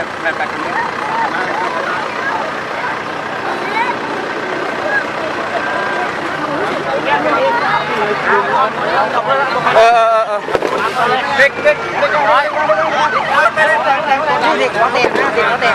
แบบแบบนี้เออเออเออเออเด็กเด็กเด็กน้อยไม่ได้แต่งแต่งแต่ง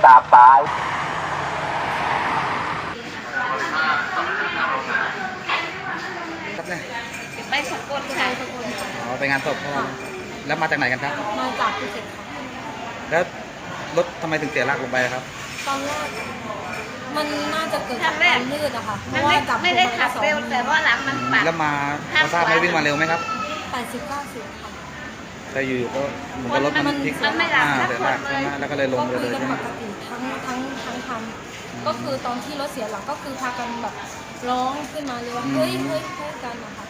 ามตายครับเนี่ยไปสกลค่ะอ๋อไปงานศพเขาแล้วมาจากไหนกันครับ มาจากภูเก็ตค่ะแล้วรถทำไมถึงเสียหลักลงไปครับ ตอนแรกมันน่าจะเกิดจากความมืดอะค่ะเพมันราะว่าไม่จับไม่ได้ขับเร็วแต่ว่าหลังมันปัดแล้วมาขาทราบไหมขวาวิ่งมาเร็วไหมครับ แปดสิบเก้าสิบค่ะ แต่อยู่ๆก็เหมือนกับรถมันพลิกมันไม่หลับอ่าสักเสียหลักคนใช่ไหมเลยแล้วก็เลยลงก็ไปคุเลยยกันใช่ไหมปกติทั้งทั้งทั้งคันก็คือตอนที่รถเสียหลักก็คือพากันแบบร้องขึ้นมาเลยว่าเฮ้ยเฮ้ยพูดกันนะคะ